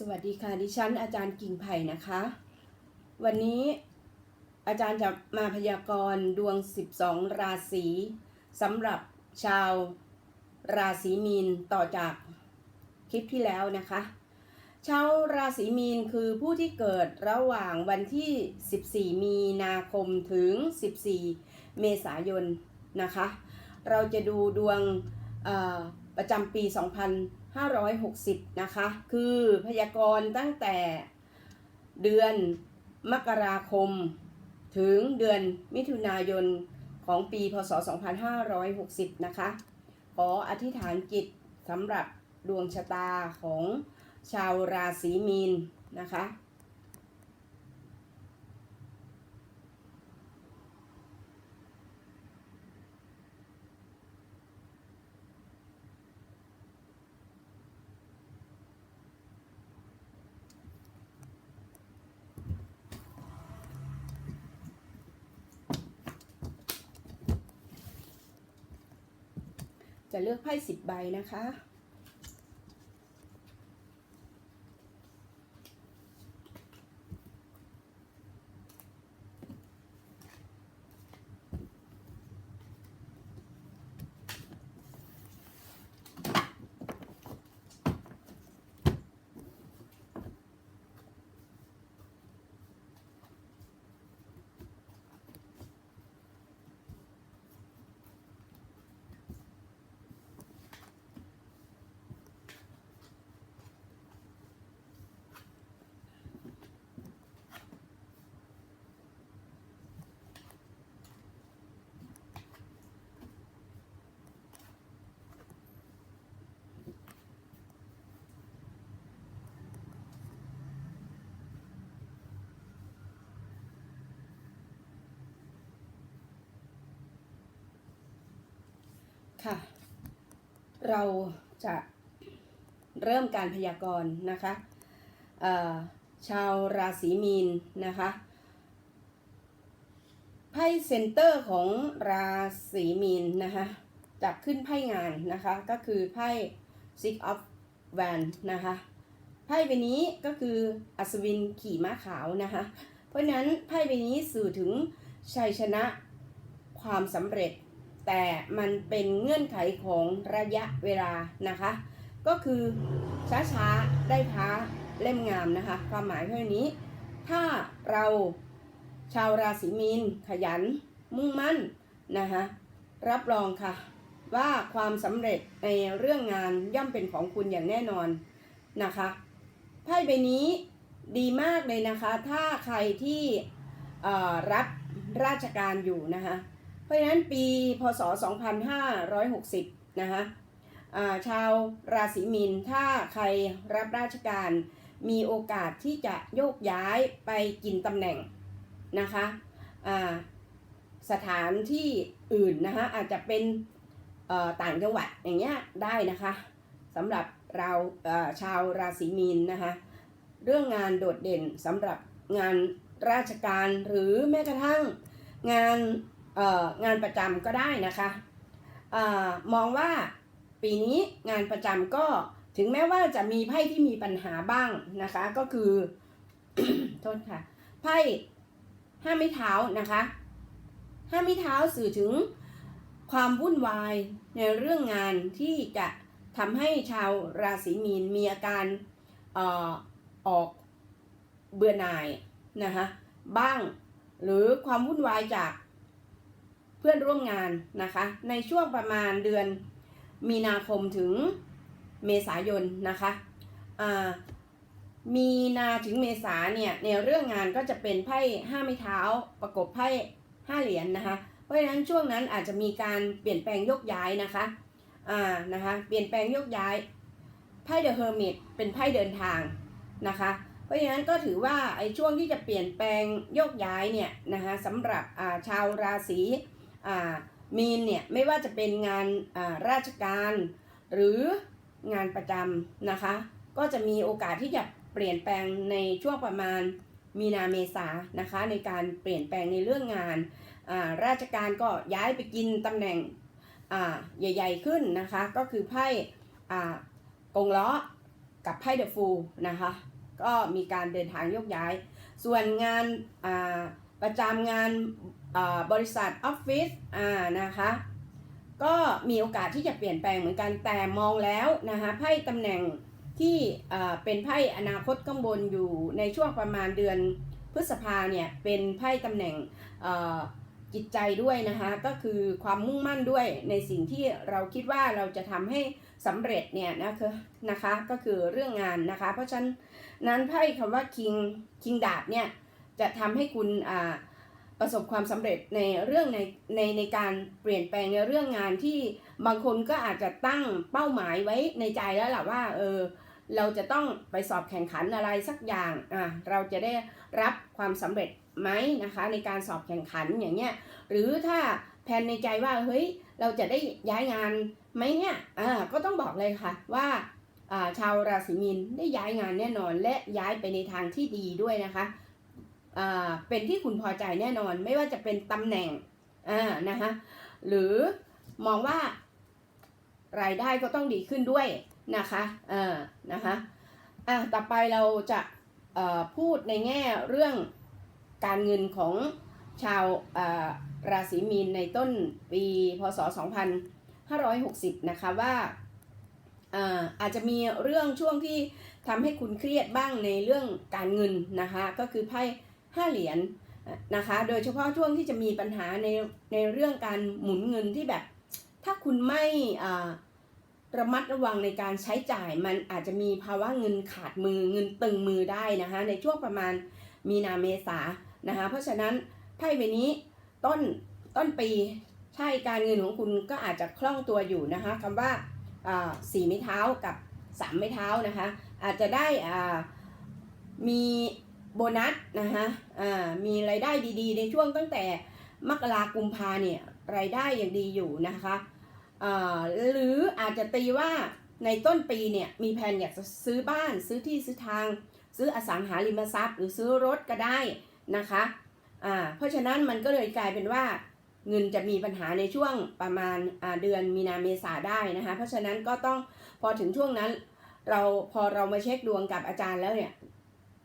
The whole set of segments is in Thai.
สวัสดีค่ะ ดิฉันอาจารย์กิ่งไผ่นะคะ วันนี้อาจารย์จะมาพยากรณ์ดวง 12 ราศีสำหรับชาวราศีมีนต่อจากคลิปที่แล้วนะคะ ชาวราศีมีนคือผู้ที่เกิดระหว่างวันที่ 14 มีนาคมถึง 14 เมษายนนะคะ เราจะดูดวงประจำปี 2 0 2560 นะคะ คือพยากรณ์ตั้งแต่เดือนมกราคม ถึงเดือนมิถุนายนของปีพศ 2560 นะคะ ขออธิษฐานจิตสำหรับดวงชะตาของชาวราศีมีนนะคะ จะเลือกไพ่สิบใบนะคะ ค่ะ เราจะเริ่มการพยากรณ์นะคะชาวราศีมีนนะคะไพ่เซนเตอร์ของราศีมีนนะคะจะขึ้นไพ่งานนะคะ ก็คือไพ่ Six of w a n นะคะไพ่ใบนี้ก็คืออัศวินขี่ม้าขาวนะคะ เพราะนั้นไพ่ใบนี้สื่อถึงชัยชนะความสำเร็จ แต่มันเป็นเงื่อนไขของระยะเวลานะคะ ก็คือช้าๆ ได้พ้าเล่มงามนะคะ ความหมายเท่านี้ ถ้าเราชาวราศีมีนขยันมุ่งมั่นนะคะรับรองค่ะ ว่าความสำเร็จในเรื่องงานย่อมเป็นของคุณอย่างแน่นอนนะคะไพ่ใบนี้ดีมากเลยนะคะ ถ้าใครที่รับราชการอยู่นะคะ เพราะฉะนั้นปีพศ 2560 นะคะอ่าชาวราศีมีนถ้าใครรับราชการมีโอกาสที่จะโยกย้ายไปกินตำแหน่งนะคะสถานที่อื่นนะคะอาจจะเป็นต่างจังหวัดอย่างเงี้ยได้นะคะสำหรับเราเชาวราศีมีนนะคะเรื่องงานโดดเด่นสำหรับงานราชการหรือแม้กระทั่งงาน งานประจำก็ได้นะคะอมองว่าปีนี้งานประจำก็ถึงแม้ว่าจะมีไพ่ที่มีปัญหาบ้างนะคะ ก็คือโทษค่ะไพ่ห้าไม้เท้านะคะห้าไม้เท้าสื่อถึงความวุ่นวายในเรื่องงานที่จะทำให้ชาวราศีมีนมีอาการออออกเบื่อหน่ายนะคะบ้าง หรือความวุ่นวายจาก พื่อนร่วมงานนะคะ ในช่วงประมาณเดือนมีนาคมถึงเมษายนนะคะมีนาถึงเมษาเนี่ยในเรื่องงานก็จะเป็นไพ่ห้าไม้เท้าประกบไพ่ห้าเหรียญนนะคะ เพราะฉะนั้นช่วงนั้นอาจจะมีการเปลี่ยนแปลงยกย้ายนะคะอ่านะคะเปลี่ยนแปลงยกย้ายไพ่เดอะเฮอร์มิตเป็นไพ่เดินทางนะคะ เพราะฉะนั้นก็ถือว่าไอ้ช่วงที่จะเปลี่ยนแปลงโยกย้ายเนี่ยนะคะสำหรับอ่าชาวราศี มีนเนี่ยไม่ว่าจะเป็นงานราชการหรืองานประจำนะคะ ก็จะมีโอกาสที่จะเปลี่ยนแปลงในช่วงประมาณมีนาเมษานะคะในการเปลี่ยนแปลงในเรื่องงานาราชการก็ย้ายไปกินตำแหน่งใหญ่ ๆขึ้นนะคะ ก็คือไพ่อ่ากงล้อกับไพ่เดอะฟูนะคะ ก็มีการเดินทางโยกย้าย ส่วนงานาประจำงาน บริษัทออฟฟิศอ่านะคะก็มีโอกาสที่จะเปลี่ยนแปลงเหมือนกันแต่มองแล้วนะคะไพ่ตำแหน่งที่เป็นไพ่อนาคตข้างบนอยู่ในช่วงประมาณเดือนพฤษภาเนี่ยเป็นไพ่ตำแหน่งจิตใจด้วยนะคะก็คือความมุ่งมั่นด้วยในสิ่งที่เราคิดว่าเราจะทำให้สำเร็จเนี่ยนะคะนะคะก็คือเรื่องงานนะคะ เพราะฉะนั้นไพ่คำว่า king king ดาบเนี่ยจะทำให้คุณอ่า ประสบความสำเร็จในเรื่องในในในการเปลี่ยนแปลงในเรื่องงานที่บางคนก็อาจจะตั้งเป้าหมายไว้ในใจแล้วแหละว่าเออเราจะต้องไปสอบแข่งขันอะไรสักอย่างอะเราจะได้รับความสำเร็จไหมนะคะ ในการสอบแข่งขันอย่างเงี้ยหรือถ้าแผนในใจว่าเฮ้ยเราจะได้ย้ายงานไหมเนี่ยอ่าก็ต้องบอกเลยค่ะว่าอ่าชาวราศีมีนได้ย้ายงานแน่นอนและย้ายไปในทางที่ดีด้วยนะคะ เป็นที่คุณพอใจแน่นอน ไม่ว่าจะเป็นตำแหน่งนะคะหรือมองว่ารายได้ก็ต้องดีขึ้นด้วยนะคะเออนะคะอะต่อไปเราจะพูดในแง่เรื่องการเงินของชาวราศีมีนในต้นปีพศ 2560 นะคะว่าอ่าอาจจะมีเรื่องช่วงที่ทำให้คุณเครียดบ้างในเรื่องการเงินนะคะ ก็คือไพ่ ห้าเหรียญนะคะ โดยเฉพาะช่วงที่จะมีปัญหาในในเรื่องการหมุนเงินที่แบบ ถ้าคุณไม่อ่าระมัดระวังในการใช้จ่ายมันอาจจะมีภาวะเงินขาดมือเงินตึงมือได้นะคะในช่วงประมาณมีนาเมษานะคะเพราะฉะนั้นไพ่ใบนี้ต้นต้นปีใช่การเงินของคุณก็อาจจะคล่องตัวอยู่นะคะคำว่าอ่าสี่ไม้เท้ากับสามไม้เท้านะคะอาจจะได้อ่ามี โบนัสนะคะอ่ามีรายได้ดีๆ ในช่วงตั้งแต่มกรากุมภาเนี่ยรายได้ยังดีอยู่นะคะอ่าหรืออาจจะตีว่าในต้นปีเนี่ยมีแผนอยากจะซื้อบ้านซื้อที่ซื้อทาง ซื้ออสังหาริมทรัพย์ หรือซื้อรถก็ได้นะคะอ่าเพราะฉะนั้นมันก็เลยกลายเป็นว่าเงินจะมีปัญหาในช่วงประมาณอ่าเดือนมีนาเมษาได้นะคะ เพราะฉะนั้นก็ต้องพอถึงช่วงนั้น เราพอเรามาเช็คดวงกับอาจารย์แล้วเนี่ย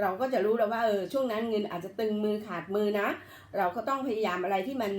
เราก็จะรู้แล้วว่าเออช่วงนั้นเงินอาจจะตึงมือขาดมือนะ เราก็ต้องพยายามอะไรที่มัน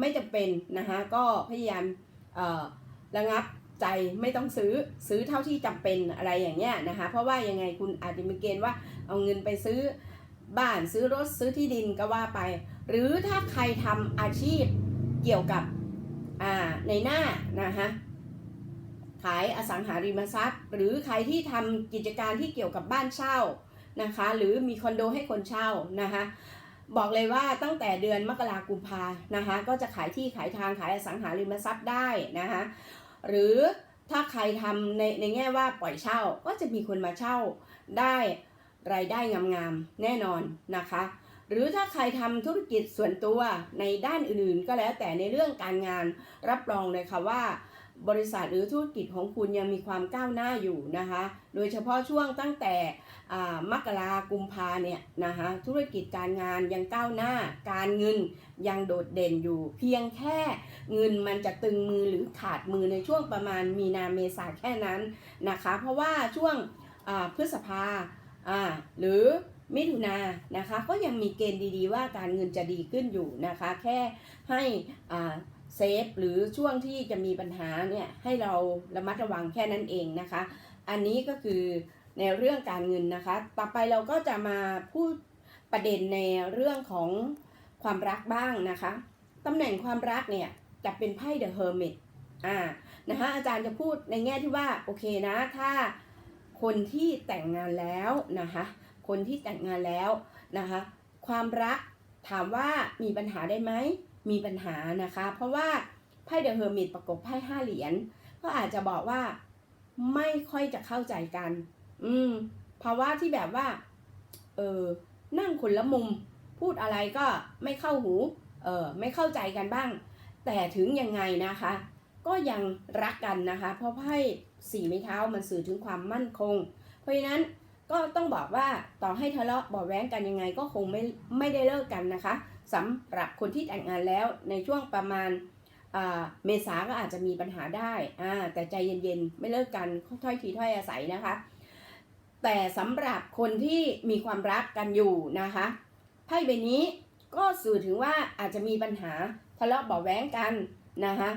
ไม่จำเป็นนะคะก็พยายามเออระงับใจไม่ต้องซื้อซื้อเท่าที่จำเป็นอะไรอย่างเงี้ยนะคะเพราะว่ายังไงคุณอาจจะมีเกณฑ์ว่าเอาเงินไปซื้อบ้านซื้อรถซื้อที่ดินก็ว่าไป หรือถ้าใครทำอาชีพเกี่ยวกับอ่าในหน้านะคะขายอสังหาริมทรัพย์ หรือใครที่ทำกิจการที่เกี่ยวกับบ้านเช่า นะคะ หรือมีคอนโดให้คนเช่านะคะ บอกเลยว่าตั้งแต่เดือนมกราคมกุมภานะคะ ก็จะขายที่ขายทางขายอสังหาริมทรัพย์ได้นะคะ หรือถ้าใครทำในในแง่ว่าปล่อยเช่าก็จะมีคนมาเช่าได้รายได้งามๆแน่นอนนะคะ หรือถ้าใครทำธุรกิจส่วนตัวในด้านอื่นๆ ก็แล้วแต่ในเรื่องการงานรับรองเลยค่ะว่า บริษัทหรือธุรกิจของคุณยังมีความก้าวหน้าอยู่นะคะ โดยเฉพาะช่วงตั้งแต่มกรากุมภาเนี่ยนะคะธุรกิจการงานยังก้าวหน้า การเงินยังโดดเด่นอยู่ เพียงแค่เงินมันจะตึงมือหรือขาดมือในช่วงประมาณมีนาเมษาแค่นั้นนะคะ เพราะว่าช่วงพฤษภาหรือมิถุนานะคะก็ยังมีเกณฑ์ดีๆว่าการเงินจะดีขึ้นอยู่นะคะ แค่ให้อ่า เซฟหรือช่วงที่จะมีปัญหาเนี่ยให้เราระมัดระวังแค่นั้นเองนะคะ อันนี้ก็คือในเรื่องการเงินนะคะ ต่อไปเราก็จะมาพูดประเด็นในเรื่องของความรักบ้างนะคะตำแหน่งความรักเนี่ยจะเป็นไพ่ The Hermit อ่านะคะอาจารย์จะพูดในแง่ที่ว่าโอเคนะถ้าคนที่แต่งงานแล้วนะคะคนที่แต่งงานแล้วนะคะความรักถามว่ามีปัญหาได้ไหม มีปัญหานะคะ เพราะว่าไพ่ The Hermit ประกบไพ่ห้าเหรียญก็อาจจะบอกว่าไม่ค่อยจะเข้าใจกัน อืมภาวะที่แบบว่า เออนั่งคนละมุม พูดอะไรก็ไม่เข้าหู เออไม่เข้าใจกันบ้าง แต่ถึงยังไงนะคะ ก็ยังรักกันนะคะ เพราะไพ่สี่ไม้เท้ามันสื่อถึงความมั่นคง เพราะฉะนั้นก็ต้องบอกว่าต่อให้ทะเลาะบาะแว้งกันยังไงก็คงไม่ไม่ได้เลิกกันนะคะ สำหรับคนที่แต่งงานแล้วในช่วงประมาณเมษาก็อาจจะมีปัญหาได้อ่าแต่ใจเย็นๆ ไม่เลิกกันถ้อยทีถ้อยอาศัยนะคะ แต่สำหรับคนที่มีความรักกันอยู่นะคะไพ่ใบนี้ก็สื่อถึงว่าอาจจะมีปัญหาทะเลาะเบาแว้งกันนะคะ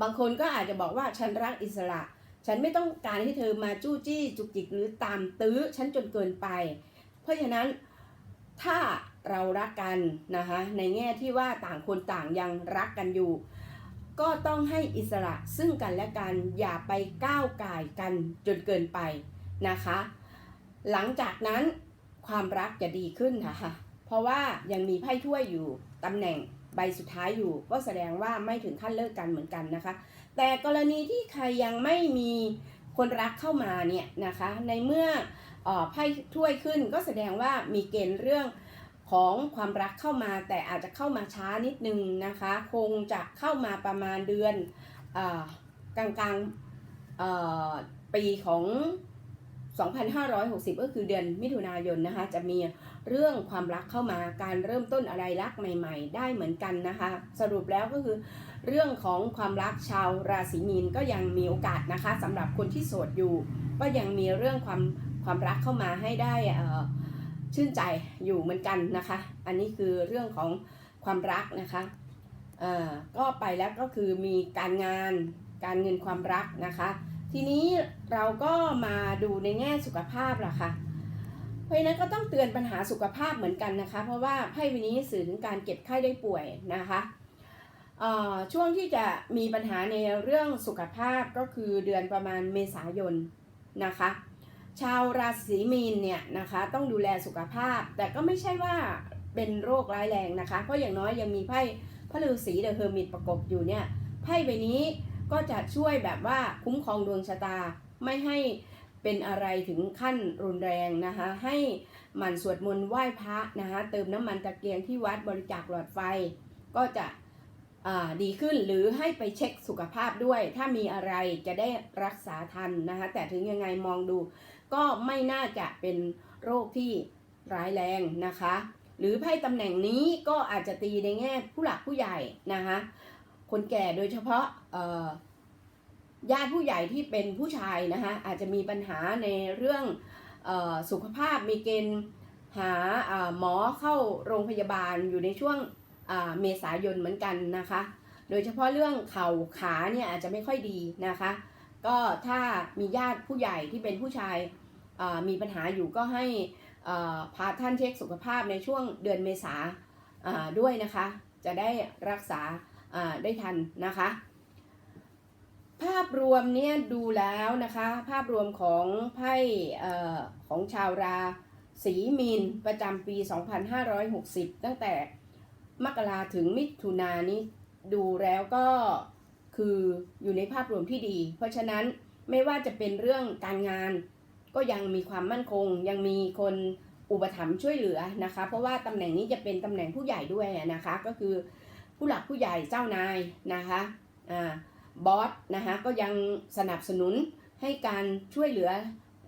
บางคนก็อาจจะบอกว่าฉันรักอิสระ ฉันไม่ต้องการให้เธอมาจู้จี้จุกจิกหรือตามตื้อฉันจนเกินไป เพราะฉะนั้น ถ้าเรารักกันนะคะในแง่ที่ว่าต่างคนต่างยังรักกันอยู่ ก็ต้องให้อิสระซึ่งกันและกันอย่าไปก้าวก่ายกันจนเกินไปนะคะ หลังจากนั้นความรักจะดีขึ้นนะคะเพราะว่ายังมีไพ่ถ้วยอยู่ตำแหน่งใบสุดท้ายอยู่ ก็แสดงว่าไม่ถึงขั้นเลิกกันเหมือนกันนะคะ แต่กรณีที่ใครยังไม่มีคนรักเข้ามาเนี่ยนะคะในเมื่อ ไพ่ถ้วยขึ้นก็แสดงว่ามีเกณฑ์เรื่องของความรักเข้ามาแต่อาจจะเข้ามาช้านิดนึงนะคะ คงจะเข้ามาประมาณเดือนอกลางกลางๆเอ่อปีของ 2560 ก็คือเดือนมิถุนายนนะคะ จะมีเรื่องความรักเข้ามาการเริ่มต้นอะไรรักใหม่ ๆ ได้เหมือนกันนะคะ สรุปแล้วก็คือ เรื่องของความรักชาวราศีมีนก็ยังมีโอกาสนะคะสำหรับคนที่โสดอยู่ ก็ยังมีเรื่องความ ความรักเข้ามาให้ได้ชื่นใจอยู่เหมือนกันนะคะ อันนี้คือเรื่องของความรักนะคะก็ไปแล้วก็คือมีการงานการเงินความรักนะคะ ทีนี้เราก็มาดูในแง่สุขภาพล่ะค่ะเพราะฉะนั้นก็ต้องเตือนปัญหาสุขภาพเหมือนกันนะคะ เพราะว่าไพ่วันนี้สื่อถึงการเก็บไข้ได้ป่วยนะคะช่วงที่จะมีปัญหาในเรื่องสุขภาพก็คือเดือนประมาณเมษายนนะคะ ชาวราศีมีนเนี่ยนะคะต้องดูแลสุขภาพ แต่ก็ไม่ใช่ว่าเป็นโรคร้ายแรงนะคะ เพราะอย่างน้อยยังมีไพ่พระฤาษีเดอะเฮอร์มิตประกบอยู่เนี่ยไพ่ใบนี้ก็จะช่วยแบบว่าคุ้มครองดวงชะตาไม่ให้เป็นอะไรถึงขั้นรุนแรงนะคะ ให้หมันสวดมนต์ไหว้พระนะคะเติมน้ำมันตะเกียงที่วัดบริจาคหลอดไฟ ก็จะ ดีขึ้นหรือให้ไปเช็คสุขภาพด้วย ถ้ามีอะไรจะได้รักษาทันนะคะ แต่ถึงยังไงมองดู ก็ไม่น่าจะเป็นโรคที่ร้ายแรงนะคะ หรือไพ่ตำแหน่งนี้ก็อาจจะตีในแง่ผู้หลักผู้ใหญ่นะคะคนแก่โดยเฉพาะญาติผู้ใหญ่ที่เป็นผู้ชายนะคะอาจจะมีปัญหาในเรื่องออสุขภาพมีเกณฑ์หาหมอเข้าโรงพยาบาลอยู่ในช่วง เมษายนเหมือนกันนะคะ โดยเฉพาะเรื่องเข่าขาเนี่ยอาจจะไม่ค่อยดีนะคะ ก็ถ้ามีญาติผู้ใหญ่ที่เป็นผู้ชายมีปัญหาอยู่ก็ให้พาท่านเช็คสุขภาพในช่วงเดือนเมษาด้วยนะคะ จะได้รักษาได้ทันนะคะ ภาพรวมเนี่ยดูแล้วนะคะ ภาพรวมของไพ่ของชาวราศีมีนประจำปี 2560 ตั้งแต่ มกราถึงมิถุนานี้ดูแล้วก็คืออยู่ในภาพรวมที่ดี เพราะฉะนั้นไม่ว่าจะเป็นเรื่องการงาน ก็ยังมีความมั่นคง ยังมีคนอุปถัมภ์ช่วยเหลือนะคะ เพราะว่าตำแหน่งนี้จะเป็นตำแหน่งผู้ใหญ่ด้วยนะคะ ก็คือผู้หลักผู้ใหญ่เจ้านายนะคะอ่าบอสนะคะก็ยังสนับสนุนให้การช่วยเหลือ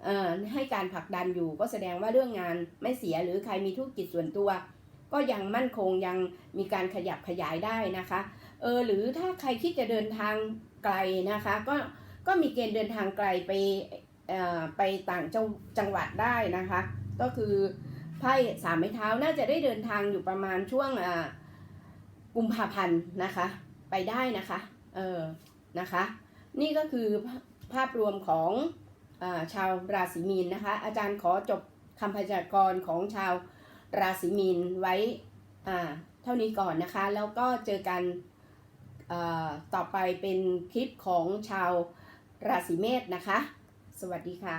อให้การผลักดันอยู่ ก็แสดงว่าเรื่องงานไม่เสียหรือใครมีธุรกิจส่วนตัว ก็ยังมั่นคงยังมีการขยับขยายได้นะคะเออหรือถ้าใครคิดจะเดินทางไกลนะคะก็ก็มีเกณฑ์เดินทางไกลไปเอ่อไปต่างจังจังหวัดได้นะคะ ก็คือไพ่สามไม้เท้าน่าจะได้เดินทางอยู่ประมาณช่วงกุมภาพันธ์นะคะ ไปได้นะคะเออนะคะ นี่ก็คือภาพรวมของอชาวราศีมีนนะคะ อาจารย์ขอจบคำพยากรณ์ของชาว ราศีมีนไว้เท่านี้ก่อนนะคะ แล้วก็เจอกันต่อไปเป็นคลิปของชาวราศีเมษนะคะ สวัสดีค่ะ